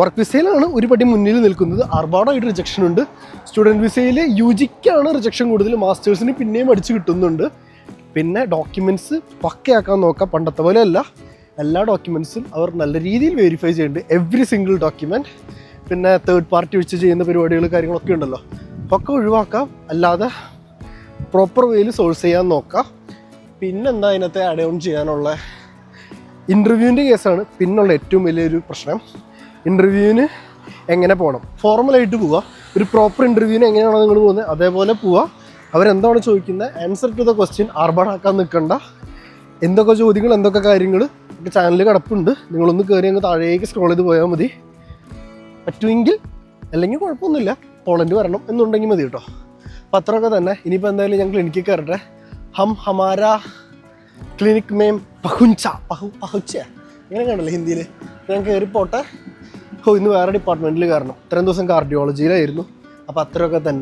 Work വിസയിലാണ് ഒരു പടി മുന്നിൽ നിൽക്കുന്നത്. അർബാഡായിട്ട് റിജക്ഷൻ ഉണ്ട്. സ്റ്റുഡന്റ് വിസയിൽ യു ജിക്കാണ് റിജക്ഷൻ കൂടുതൽ. മാസ്റ്റേഴ്സിന് പിന്നെയും അടിച്ച് കിട്ടുന്നുണ്ട്. പിന്നെ ഡോക്യുമെന്റ്സ് പക്കയാക്കാൻ നോക്കാം. പണ്ടത്തെ പോലെ അല്ല എല്ലാ ഡോക്യുമെന്റ്സും അവർ നല്ല രീതിയിൽ വെരിഫൈ ചെയ്യുന്നുണ്ട്. എവറി സിംഗിൾ ഡോക്യുമെന്റ് പിന്നെ തേർഡ് പാർട്ടി വെച്ച് ചെയ്യുന്ന പരിപാടികൾ കാര്യങ്ങളൊക്കെ ഉണ്ടല്ലോ. ഒക്കെ ഒഴിവാക്കാം. അല്ലാതെ പ്രോപ്പർ വേയിൽ സോഴ്സ് ചെയ്യാൻ നോക്കാം. പിന്നെന്താ അതിനകത്ത് ആഡ് ഓൺ ചെയ്യാനുള്ള? ഇന്റർവ്യൂവിന്റെ കേസാണ് പിന്നുള്ള ഏറ്റവും വലിയൊരു പ്രശ്നം. ഇന്റർവ്യൂവിന് എങ്ങനെ പോകണം ഫോർമലായിട്ട് പോവുക ഒരു പ്രോപ്പർ ഇന്റർവ്യൂവിന് എങ്ങനെയാണോ നിങ്ങൾ പോകുന്നത് അതേപോലെ പോവുക അവരെന്താണ് ചോദിക്കുന്നത് ആൻസർ ടു ദ ക്വസ്റ്റ്യൻ ആർഭാടാക്കാൻ നിൽക്കണ്ട എന്തൊക്കെ ചോദ്യങ്ങൾ എന്തൊക്കെ കാര്യങ്ങൾ ഒക്കെ ചാനലിൽ കിടപ്പുണ്ട്. നിങ്ങളൊന്ന് കയറി അങ്ങ് താഴേക്ക് സ്ക്രോൾ ചെയ്ത് പോയാൽ മതി. പറ്റുമെങ്കിൽ അല്ലെങ്കിൽ കുഴപ്പമൊന്നുമില്ല പോളണ്ട് വരണം എന്നുണ്ടെങ്കിൽ മതി കേട്ടോ. അപ്പം അത്രയൊക്കെ തന്നെ. ഇനിയിപ്പോൾ എന്തായാലും ഞാൻ ക്ലിനിക്കിൽ കയറട്ടെ. ഹം ഹമാര ക്ലിനിക് മേം പഹുഞ്ച പഹു പഹുച്ച. ഇങ്ങനെ കാണല്ലേ ഹിന്ദിയിൽ ഞാൻ കയറി പോട്ടെ ഓ ഇന്ന് വേറെ ഡിപ്പാർട്ട്മെന്റിൽ കയറണം. ഇത്രയും ദിവസം കാർഡിയോളജിയിലായിരുന്നു അപ്പോൾ അത്രയൊക്കെ തന്നെ.